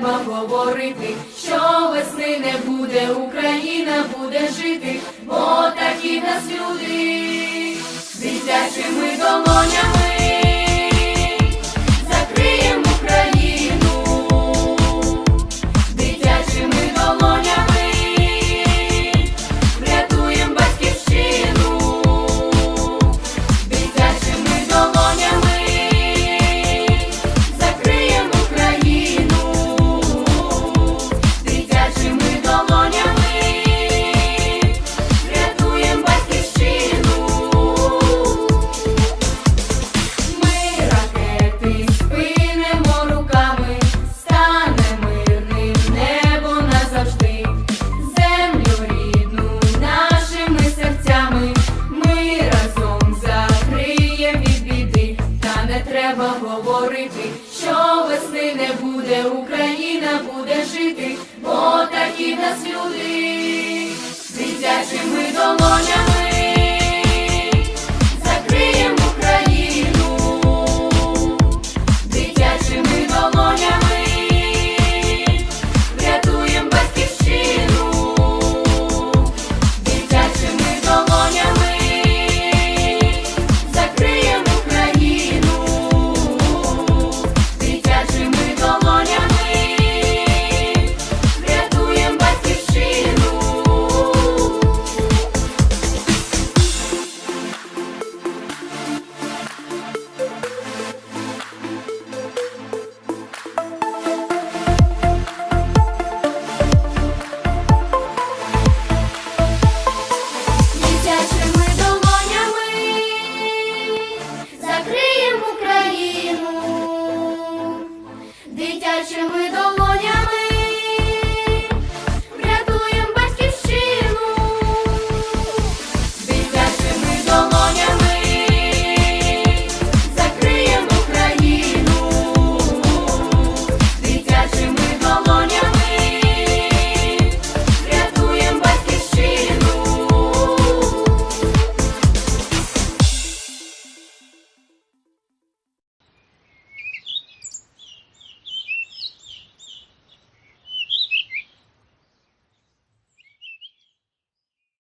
треба говорити, що весни не буде, Україна буде жити. бо треба говорити, що весни не буде, Україна буде жити, бо такі нас люди, дитячими долонями.